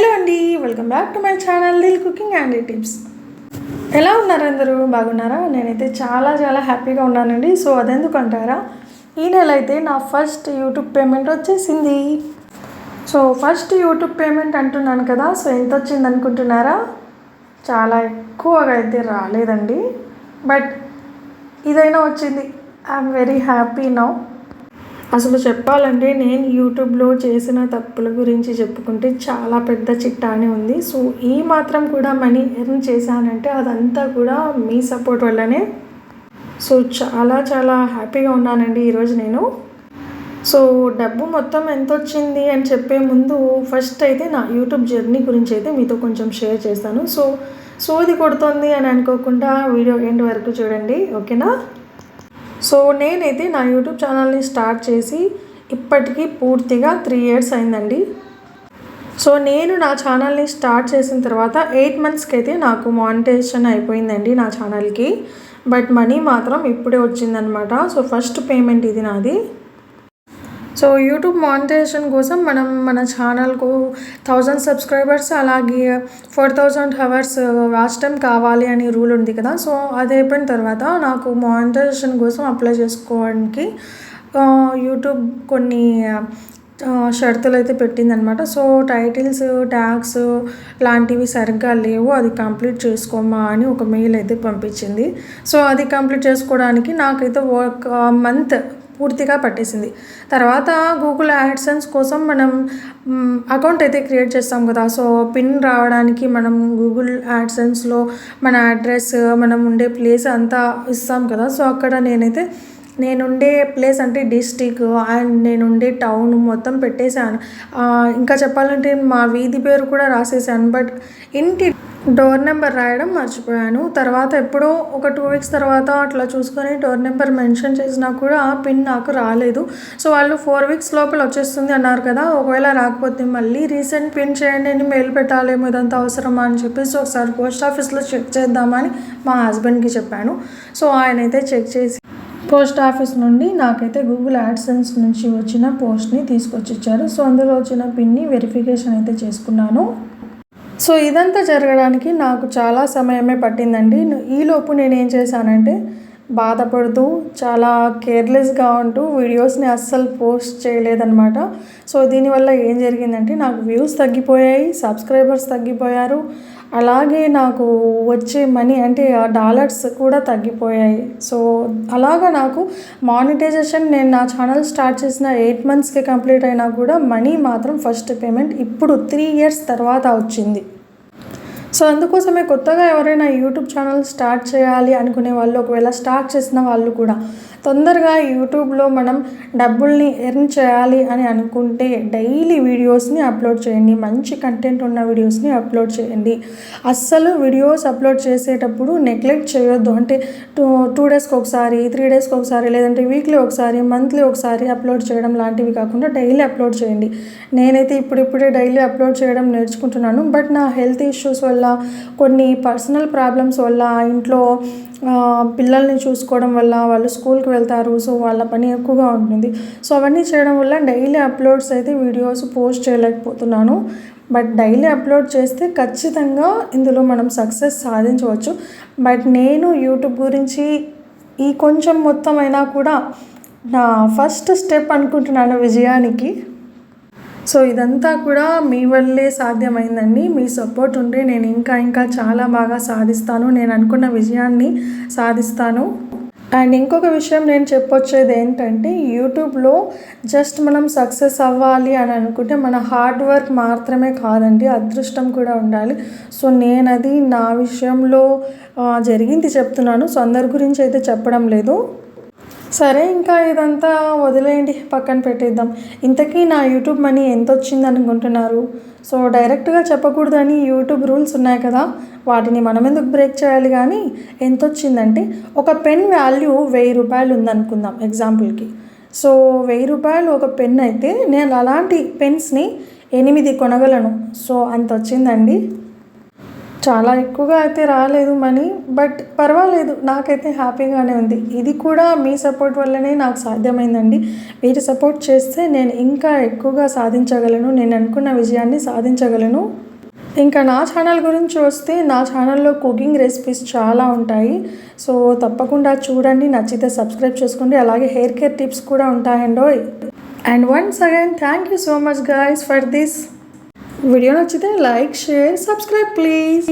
Hello అండి welcome back to my channel Dil cooking and tips. ఎలా ఉన్నారు అందరూ? బాగున్నారా? నేనైతే చాలా చాలా హ్యాపీగా ఉన్నానండి. సో అదెందుకు అంటారా? ఈ నెల అయితే నా ఫస్ట్ యూట్యూబ్ పేమెంట్ వచ్చేసింది. సో ఫస్ట్ యూట్యూబ్ పేమెంట్ అంటున్నాను కదా సో ఎంత వచ్చింది అనుకుంటున్నారా? చాలా ఎక్కువగా అయితే రాలేదండి. బట్ ఇదైనా వచ్చింది. I'm very happy now. అసలు చెప్పాలంటే నేను యూట్యూబ్లో చేసిన తప్పుల గురించి చెప్పుకుంటే చాలా పెద్ద చిట్టానే ఉంది. సో ఈ మాత్రం కూడా మనీ ఎర్న్ చేశానంటే అదంతా కూడా మీ సపోర్ట్ వల్లనే. సో చాలా చాలా హ్యాపీగా ఉన్నానండి ఈరోజు నేను. సో డబ్బు మొత్తం ఎంత వచ్చింది అని చెప్పే ముందు ఫస్ట్ అయితే నా యూట్యూబ్ జర్నీ గురించి అయితే మీతో కొంచెం షేర్ చేస్తాను. సో సోది కొడుతుంది అని అనుకోకుండా వీడియో ఎండ్ వరకు చూడండి. ఓకేనా? సో నేనైతే నా యూట్యూబ్ ఛానల్ని స్టార్ట్ చేసి ఇప్పటికీ పూర్తిగా త్రీ ఇయర్స్ అయిందండి. సో నేను నా ఛానల్ని స్టార్ట్ చేసిన తర్వాత ఎయిట్ మంత్స్కి అయితే నాకు మానిటైజేషన్ అయిపోయిందండి నా ఛానల్కి. బట్ మనీ మాత్రం ఇప్పుడే వచ్చిందనమాట. సో ఫస్ట్ పేమెంట్ ఇది నాది. సో యూట్యూబ్ మానిటైజేషన్ కోసం మనం మన ఛానల్కు థౌజండ్ సబ్స్క్రైబర్స్ అలాగే four thousand hours watch time కావాలి అని రూల్ ఉంది కదా. సో అది అయిపోయిన తర్వాత నాకు మానిటైజేషన్ కోసం అప్లై చేసుకోవడానికి యూట్యూబ్ కొన్ని షరతులు అయితే పెట్టిందనమాట సో టైటిల్స్ ట్యాగ్స్ లాంటివి సరిగ్గా లేవు అది కంప్లీట్ చేసుకోమా అని ఒక మెయిల్ అయితే పంపించింది. సో అది కంప్లీట్ చేసుకోవడానికి నాకైతే ఒక మంత్ పూర్తిగా పట్టేసింది. తర్వాత గూగుల్ యాడ్సెన్స్ కోసం మనం అకౌంట్ అయితే క్రియేట్ చేస్తాం కదా. సో పిన్ రావడానికి మనం గూగుల్ యాడ్సెన్స్లో మన అడ్రస్ మనం ఉండే ప్లేస్ అంతా ఇస్తాం కదా. సో అక్కడ నేనైతే నేనుండే ప్లేస్ అంటే డిస్టిక్ అండ్ నేనుండే టౌన్ మొత్తం పెట్టేశాను. ఇంకా చెప్పాలంటే మా వీధి పేరు కూడా రాసేసాను బట్ ఇంటి డోర్ నెంబర్ రాయడం మర్చిపోయాను. తర్వాత ఎప్పుడో ఒక టూ వీక్స్ తర్వాత అట్లా చూసుకొని డోర్ నెంబర్ మెన్షన్ చేసినా కూడా ఆ పిన్ నాకు రాలేదు. సో వాళ్ళు ఫోర్ వీక్స్ లోపల వచ్చేస్తుంది అన్నారు కదా ఒకవేళ రాకపోతే మళ్ళీ రీసెంట్ పిన్ చేయండి అని మెయిల్ పెట్టాలేమో ఇదంతా అవసరమా అని చెప్పేసి ఒకసారి పోస్ట్ ఆఫీస్లో చెక్ చేద్దామని మా హస్బెండ్కి చెప్పాను. సో ఆయన అయితే చెక్ చేసి పోస్ట్ ఆఫీస్ నుండి నాకైతే గూగుల్ యాడ్సెన్స్ నుంచి వచ్చిన పోస్ట్ని తీసుకొచ్చి ఇచ్చారు సో అందులో వచ్చిన పిన్ని వెరిఫికేషన్ అయితే చేసుకున్నాను. సో ఇదంతా జరగడానికి నాకు చాలా సమయమే పట్టిందండి. ఈలోపు నేను ఏం చేశానంటే బాధపడుతూ చాలా కేర్లెస్గా ఉంటూ వీడియోస్ని అస్సలు పోస్ట్ చేయలేదన్నమాట. సో దీనివల్ల ఏం జరిగిందంటే నాకు వ్యూస్ తగ్గిపోయాయి సబ్స్క్రైబర్స్ తగ్గిపోయారు. అలాగే నాకు వచ్చే మనీ అంటే ఆ డాలర్స్ కూడా తగ్గిపోయాయి. సో అలాగా నాకు మానిటైజేషన్ నేను నా ఛానల్ స్టార్ట్ చేసిన ఎయిట్ మంత్స్కి కంప్లీట్ అయినా కూడా మనీ మాత్రం ఫస్ట్ పేమెంట్ ఇప్పుడు త్రీ ఇయర్స్ తర్వాత వచ్చింది. సో అందుకోసమే కొత్తగా ఎవరైనా యూట్యూబ్ ఛానల్ స్టార్ట్ చేయాలి అనుకునే వాళ్ళు ఒకవేళ స్టార్ట్ చేసిన వాళ్ళు కూడా తొందరగా యూట్యూబ్లో మనం డబ్బుల్ని ఎర్న్ చేయాలి అని అనుకుంటే డైలీ వీడియోస్ని అప్లోడ్ చేయండి. మంచి కంటెంట్ ఉన్న వీడియోస్ని అప్లోడ్ చేయండి. అస్సలు వీడియోస్ అప్లోడ్ చేసేటప్పుడు నెగ్లెక్ట్ చేయొద్దు. అంటే టూ టూ డేస్కి ఒకసారి త్రీ డేస్కి ఒకసారి లేదంటే వీక్లీ ఒకసారి మంత్లీ ఒకసారి అప్లోడ్ చేయడం లాంటివి కాకుండా డైలీ అప్లోడ్ చేయండి. నేనైతే ఇప్పుడిప్పుడే డైలీ అప్లోడ్ చేయడం నేర్చుకుంటున్నాను. బట్ నా హెల్త్ ఇష్యూస్ వల్ల కొన్ని పర్సనల్ ప్రాబ్లమ్స్ వల్ల ఇంట్లో పిల్లల్ని చూసుకోవడం వల్ల వాళ్ళు స్కూల్కి వెళ్తారు. సో వాళ్ళ పని ఎక్కువగా ఉంటుంది. సో అవన్నీ చేయడం వల్ల డైలీ అప్లోడ్స్ అయితే వీడియోస్ పోస్ట్ చేయలేకపోతున్నాను. బట్ డైలీ అప్లోడ్ చేస్తే ఖచ్చితంగా ఇందులో మనం సక్సెస్ సాధించవచ్చు. బట్ నేను యూట్యూబ్ గురించి ఈ కొంచెం మొత్తం అయినా కూడా నా ఫస్ట్ స్టెప్ అనుకుంటున్నాను విజయానికి. సో ఇదంతా కూడా మీ వల్లే సాధ్యమైందండి. మీ సపోర్ట్ ఉంటే నేను ఇంకా ఇంకా చాలా బాగా సాధిస్తాను. నేను అనుకున్న విజయాన్ని సాధిస్తాను. అండ్ ఇంకొక విషయం నేను చెప్పొచ్చేది ఏంటంటే యూట్యూబ్లో జస్ట్ మనం సక్సెస్ అవ్వాలి అని అనుకుంటే మన హార్డ్ వర్క్ మాత్రమే కాదండి అదృష్టం కూడా ఉండాలి. సో నేను అది నా విషయంలో జరిగింది చెప్తున్నాను. సో అందరి గురించి అయితే చెప్పడం లేదు. సరే ఇంకా ఇదంతా వదిలేయండి పక్కన పెట్టేద్దాం. ఇంతకీ నా యూట్యూబ్ మనీ ఎంత వచ్చింది అనుకుంటున్నారు? సో డైరెక్ట్గా చెప్పకూడదని యూట్యూబ్ రూల్స్ ఉన్నాయి కదా వాటిని మనం ఎందుకు బ్రేక్ చేయాలి కానీ ఎంత వచ్చిందంటే ఒక పెన్ వాల్యూ వెయ్యి రూపాయలు ఉందనుకుందాం ఎగ్జాంపుల్కి. సో వెయ్యి రూపాయలు ఒక పెన్ అయితే నేను అలాంటి పెన్స్ని ఎనిమిది కొనగలను. సో అంత వచ్చిందండి చాలా ఎక్కువగా అయితే రాలేదు మనీ బట్ పర్వాలేదు నాకైతే హ్యాపీగానే ఉంది. ఇది కూడా మీ సపోర్ట్ వల్లనే నాకు సాధ్యమైందండి. మీరు సపోర్ట్ చేస్తే నేను ఇంకా ఎక్కువగా సాధించగలను నేను అనుకున్న విజయాన్ని సాధించగలను. ఇంకా నా ఛానల్ గురించి వస్తే నా ఛానల్లో కుకింగ్ రెసిపీస్ చాలా ఉంటాయి. సో తప్పకుండా చూడండి నచ్చితే సబ్స్క్రైబ్ చేసుకోండి. అలాగే హెయిర్ కేర్ టిప్స్ కూడా ఉంటాయండో and once again thank you so much guys for this. Video నచ్చితే లైక్ షేర్ సబ్స్క్రైబ్ ప్లీజ్